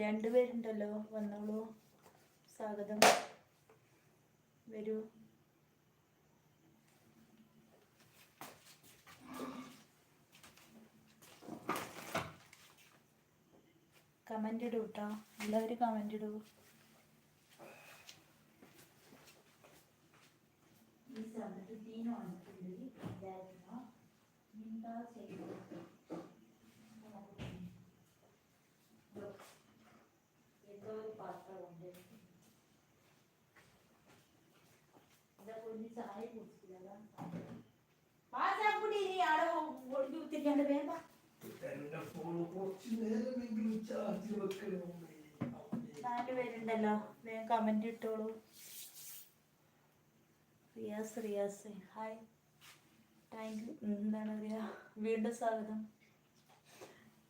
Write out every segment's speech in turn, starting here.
രണ്ടുപേരുണ്ടല്ലോ. വന്നോളൂ. സ്വാഗതം. വരൂ. കമന്റ് ഇടൂ കേട്ടോ എല്ലാവരും കമന്റ് ഇടൂ. ഈ സമയത്ത് തീന വന്നിട്ടുണ്ടെങ്കിൽ വിചാരിക്കണം എന്താ ചായ എന്റെ ഫോൺ കുറച്ച് നാല് comment Riyas Riyas hi thank you എന്താണ് പറയുക വീണ്ടും സ്വാഗതം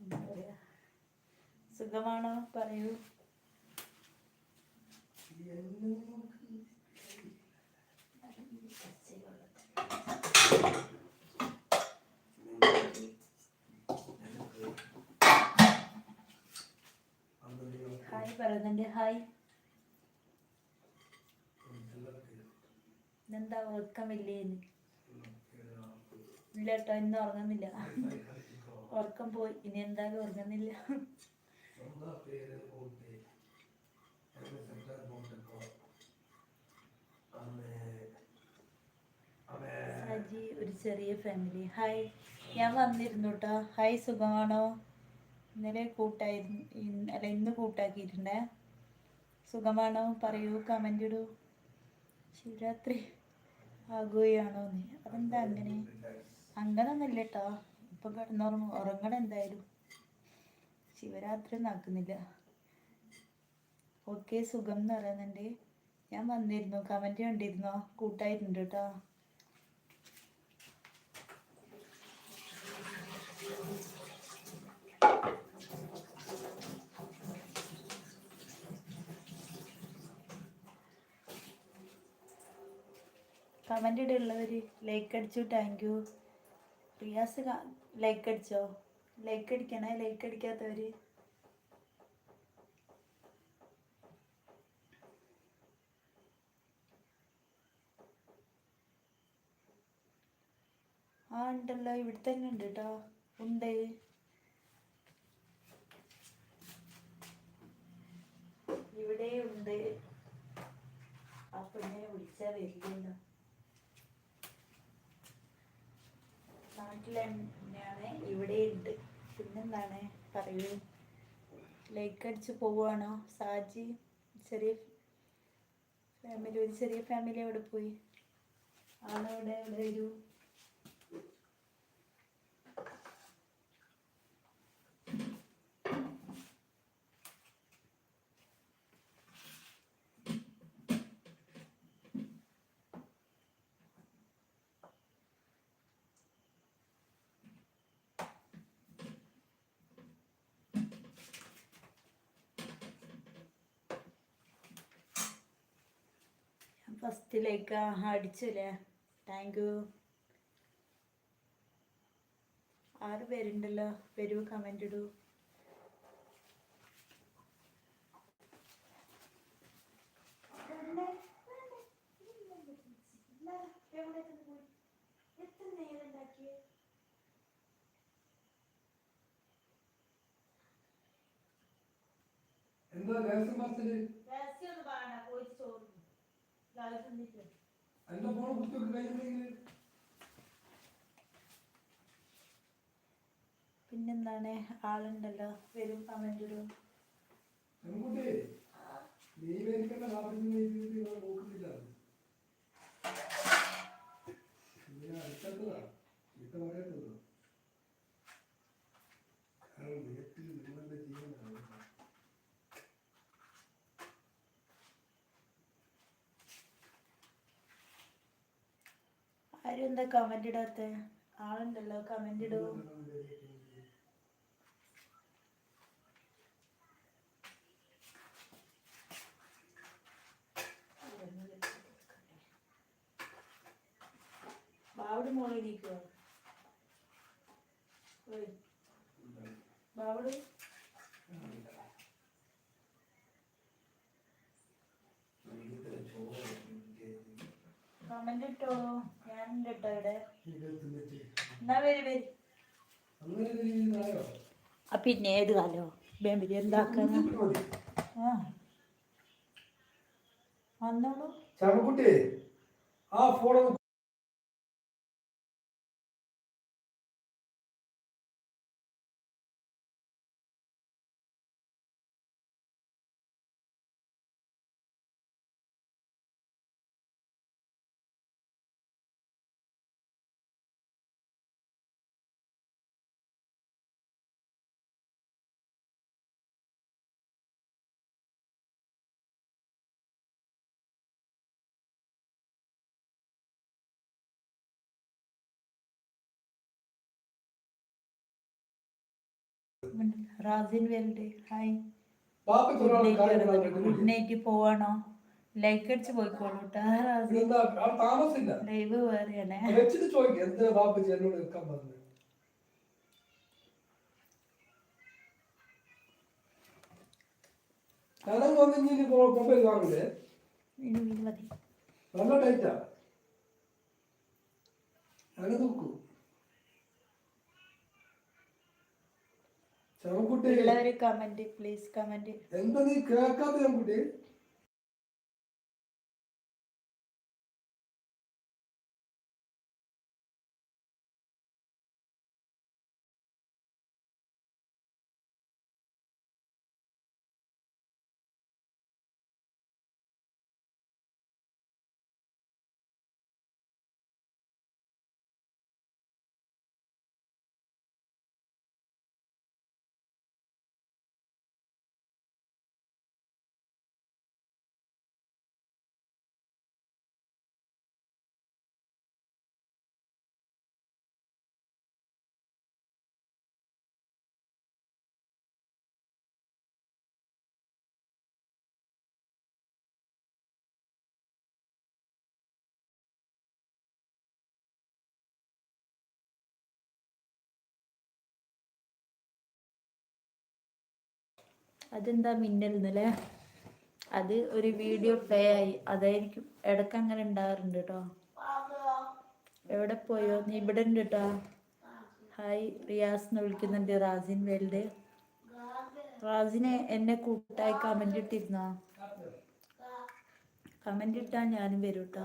എന്താ പറയുക സുഖമാണോ പറയൂ എന്നെ നോക്ക് അന്നേരം ഹായ് പറയുന്നുണ്ട് ഹായ്. ഇന്നെന്താ ഉറക്കമില്ലേന്ന്. ഇല്ല കേട്ടോ ഇന്ന് ഉറങ്ങുന്നില്ല. ഉറക്കം പോയി ഇനി എന്തായാലും ഉറങ്ങുന്നില്ല. അമ്മേ ഒരു ചെറിയ ഫാമിലി ഹായ് ഞാൻ വന്നിരുന്നു കേട്ടോ ഹായ് സുഖമാണോ? ഇന്നലെ കൂട്ടായിരുന്നു. അല്ല ഇന്ന് കൂട്ടാക്കിയിട്ടുണ്ടേ. സുഖമാണോ? പറയൂ കമന്റ് ഇടൂ. ശിവരാത്രി ആകുകയാണോ നീ അതെന്താ അങ്ങനെ? അങ്ങനെ അങ്ങനൊന്നുമില്ല കേട്ടോ ഇപ്പം കിടന്നുറങ്ങ. ഉറങ്ങണം എന്തായാലും. ശിവരാത്രി ഒന്നും ആക്കുന്നില്ല. ഓക്കെ സുഖം എന്ന് പറയുന്നുണ്ട്. ഞാൻ വന്നിരുന്നു. കമന്റ് കണ്ടിരുന്നോ? കൂട്ടായിട്ടുണ്ട് കേട്ടോ. കമന്റ് ഇടുള്ളവർ ലൈക്ക് അടിച്ചു താങ്ക് യു റിയാസ് ലൈക്ക് അടിച്ചോ? ലൈക്ക് അടിക്കണേ ലൈക്ക് അടിക്കാത്തവർ ആ ഉണ്ടല്ലോ ഇവിടെ തന്നെ ഉണ്ട് കേട്ടോ ഉണ്ട്. ഇവിടെ ഉണ്ട്. അപ്പൊ ഇങ്ങനെ വിളിച്ചാൽ വരില്ലല്ലോ. തന്നെയാണ് ഇവിടെ ഉണ്ട്. പിന്നെന്താണ് പറയൂ? ലൈക്ക് അടിച്ച് പോവുകയാണോ സാജി ചെറിയ ഫാമിലി ഒരു ചെറിയ ഫാമിലി അവിടെ പോയി. ആളവിടെ ഇവിടെ വരൂ? ഫസ്റ്റ് ലൈക്ക് അടിച്ചല്ലേ? താങ്ക് യു ആറ് പേരുണ്ടല്ലോ. വരൂ കമന്റ് ഇടൂ. എന്താ രഹസ്യ മാസ്റ്റർ എന്റെ ഫോൺ കഴിഞ്ഞിട്ടുണ്ടെങ്കിൽ പിന്നെന്താണ്? ആളുണ്ടല്ലോ വരും കമന്റ് ഇടൂ. പെൺകുട്ടി നീ നോക്കുന്നില്ല അടുത്തതാ കാരണം ആരും എന്താ കമന്റ് ഇടാത്ത? ആളുണ്ടല്ലോ കമന്റ് ഇടൂ. കമന്റ് ഇട്ടോ ഞാനുണ്ട് ഇട്ടോ ഇവിടെ. എന്നാ വരി വരി. ആ പിന്നെ ഏത് കാലോ? ബേബി എന്താക്കാന? വന്നോളൂ. ചമക്കുട്ടി ആ ഫോൺ റാസിൻ വെൽഡ് ഹായ്. ഗുഡ് നൈറ്റ് പോവാണോ? ലൈക്ക് അടിച്ച് പോയിക്കോളൂ ലൈവ് വേറെയാണ് നല്ല ടൈറ്റാ അങ്ങനെ നോക്കൂ. ഉള്ളവര് കമന്റ് പ്ലീസ് കമന്റ് എന്താ നീ കേൾക്കാത്ത ചമക്കുട്ടി അതെന്താ മിന്നൽ എന്നല്ലേ അത് ഒരു വീഡിയോ പ്ലേ ആയി. അതായിരിക്കും. ഇടയ്ക്ക് അങ്ങനെ ഉണ്ടാകാറുണ്ട് കേട്ടോ എവിടെ പോയോ? നീ ഇവിടെ ഉണ്ട് കേട്ടോ ഹായ് റിയാസ് എന്ന് വിളിക്കുന്നുണ്ട്. റാസിൻ വേൾഡ്. റാസിനെ എന്നെ കൂട്ടായി കമന്റ് ഇട്ടിരുന്നോ? കമന്റ് ഇട്ടാ ഞാനും വരും കേട്ടോ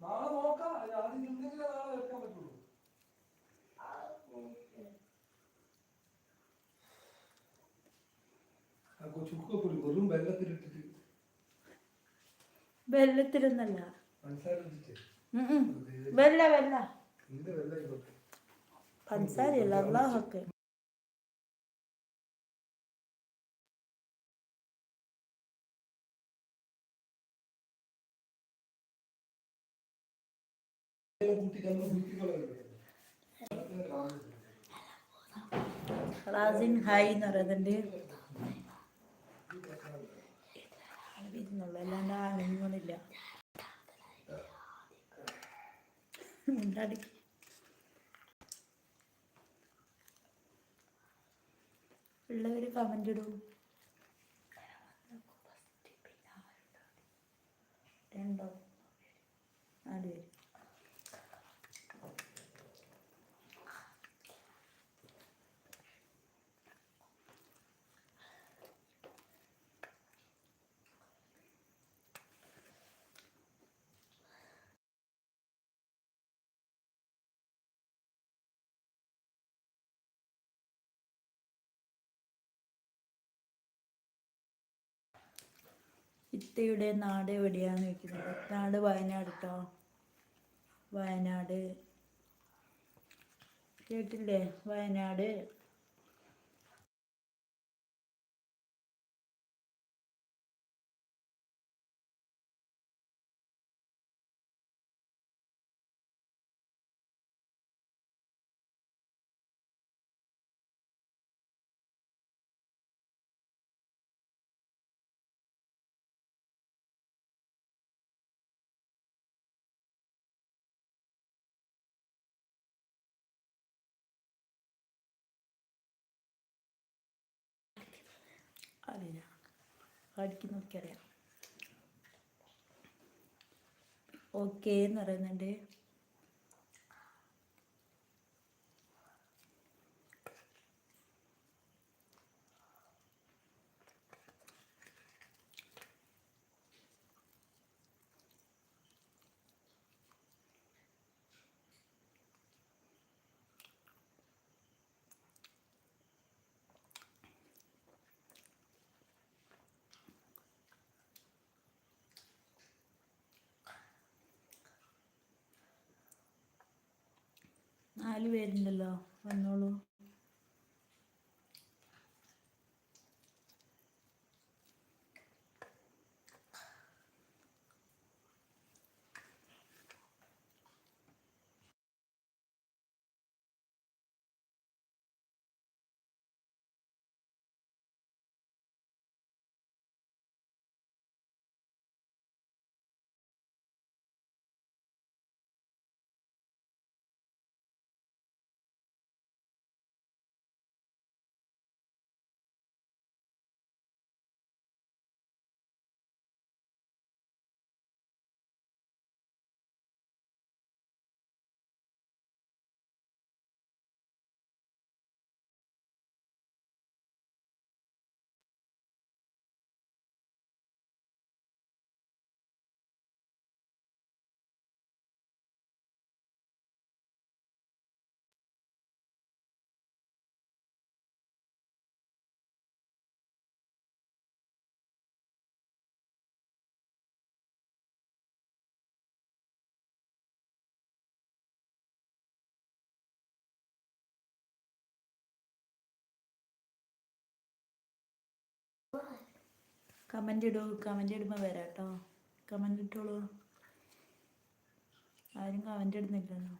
നാളെ നോക്കാം. ആ ചുക്കൊപ്പൊടി വെറും വെള്ളത്തിലിട്ടിട്ട് വെള്ളത്തിലൊന്നല്ല. വെള്ള വെള്ളം. പഞ്ചസാരയല്ല അള്ളാഹൊക്കെ ഹായ് എന്ന് പറയുന്നുണ്ട്. വരുന്നുള്ളൂ അല്ലാണ്ട് ആണെന്നില്ല ഉണ്ടാടിക്ക് ഉള്ളവര് കമന്റ് ഇടൂ. രണ്ടോ? നാല് പേര്. ഇത്തയുടെ നാട് എവിടെയാന്ന് ചോദിക്കുന്നത് നാട് വയനാട് വയനാട്. കേട്ടില്ലേ? വയനാട്. അറിയില്ല അടിക്ക് നോക്കിയറിയാം. ഓക്കേ എന്ന് പറയുന്നുണ്ട്. നാല് പേരുണ്ടല്ലോ വന്നോളൂ. കമന്റ് ഇടൂ കമന്റ് ഇടുമ്പോൾ വരാം കേട്ടോ കമന്റ് ഇട്ടോളൂ. ആരും കമന്റ് ഇടുന്നില്ലല്ലോ.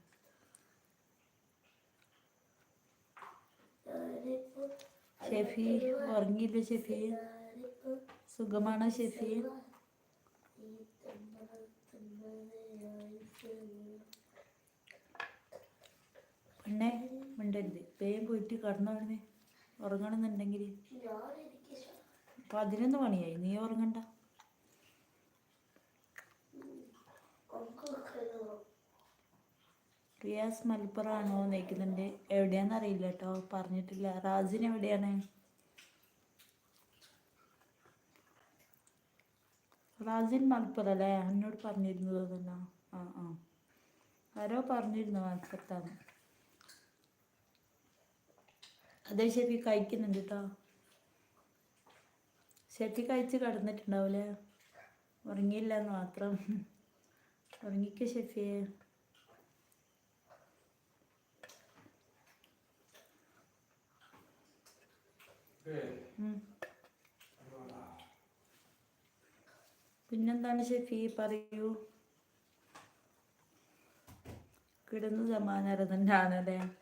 ഷെഫി ഉറങ്ങിയില്ല ഷെഫി? സുഖമാണോ ഷെഫി? പെണ്ണേ മിണ്ടരുത്. വേഗം പോയിട്ട് കടന്നുടനെ ഉറങ്ങണമെന്നുണ്ടെങ്കിൽ. പതിനൊന്ന് മണിയായി. നീ ഉറങ്ങണ്ട. റിയാസ് മലപ്പുറമാണോ നയിക്കുന്നുണ്ട് എവിടെയാന്ന് അറിയില്ല കേട്ടോ പറഞ്ഞിട്ടില്ല. റാജിൻ എവിടെയാണ്? റാജിൻ മലപ്പുറം അല്ലേ? എന്നോട് പറഞ്ഞിരുന്നു ആ ആ. ആരോ പറഞ്ഞിരുന്നു മലപ്പുറത്താണ് അതേ ശരി. കഴിക്കുന്നുണ്ട് കേട്ടോ ഷെഫി കഴിച്ച് കിടന്നിട്ടുണ്ടാവൂലേ? ഉറങ്ങിയില്ല എന്ന് മാത്രം. ഉറങ്ങിക്ക ഷെഫിയെ. പിന്നെന്താണ് ഷെഫി? പറയൂ. കിടന്നു കിടന്ന്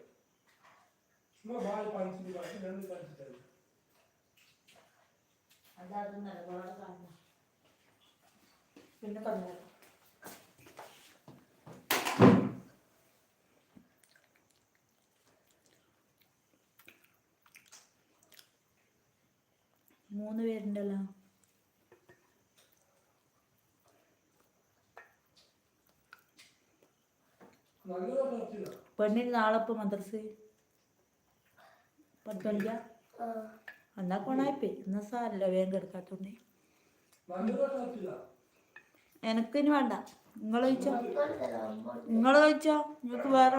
ബാ എനിക്ക് പതിനൊന്ന് കൊല്ലല്ലോ പിന്നെ മറ്റേ എന്താ അല്ലെങ്കിൽ പിന്നെ പറഞ്ഞു? മൂന്ന് പേരുണ്ടല്ലോ. പെണ്ണിന് നാളെ ഇപ്പൊ മദ്രസ്? പത്ത് മണിക്കാ എന്നാ കൊണായിപ്പോയി എന്നാ സാരല്ല വേഗം കിടക്കാത്തോണ്ടേ എനക്കിനി വേണ്ട. നിങ്ങൾ കഴിച്ചോ നിങ്ങൾ കഴിച്ചോ നിങ്ങൾക്ക് വേറെ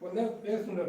Well, that, that's an